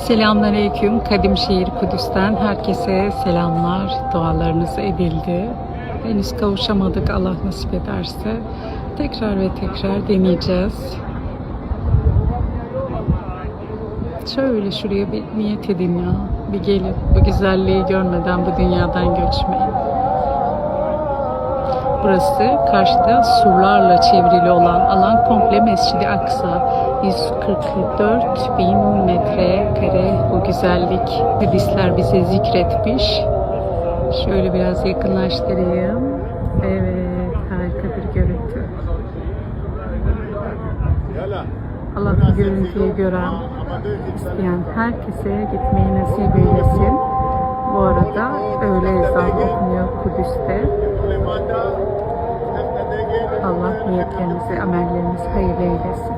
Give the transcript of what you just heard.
Selamünaleyküm. Kadim Şehir Kudüs'ten herkese selamlar. Dualarınız edildi. Henüz kavuşamadık Allah nasip ederse. Tekrar ve tekrar deneyeceğiz. Şöyle şuraya bir niyet edin ya. Bir gelin. Bu güzelliği görmeden bu dünyadan göçmeyin. Burası karşıda surlarla çevrili olan alan komple Mescid-i Aksa. 144 bin metrekare bu güzellik. Hadisler bize zikretmiş. Şöyle biraz yakınlaştırayım. Evet, harika bir görüntü. Allah bu görüntüyü gören, isteyen herkese gitmeyi nasip eylesin. Bu arada öğle ezanı okunuyor Kudüs'te. Allah niyetlerinizi, amellerinizi hayırlı eylesin.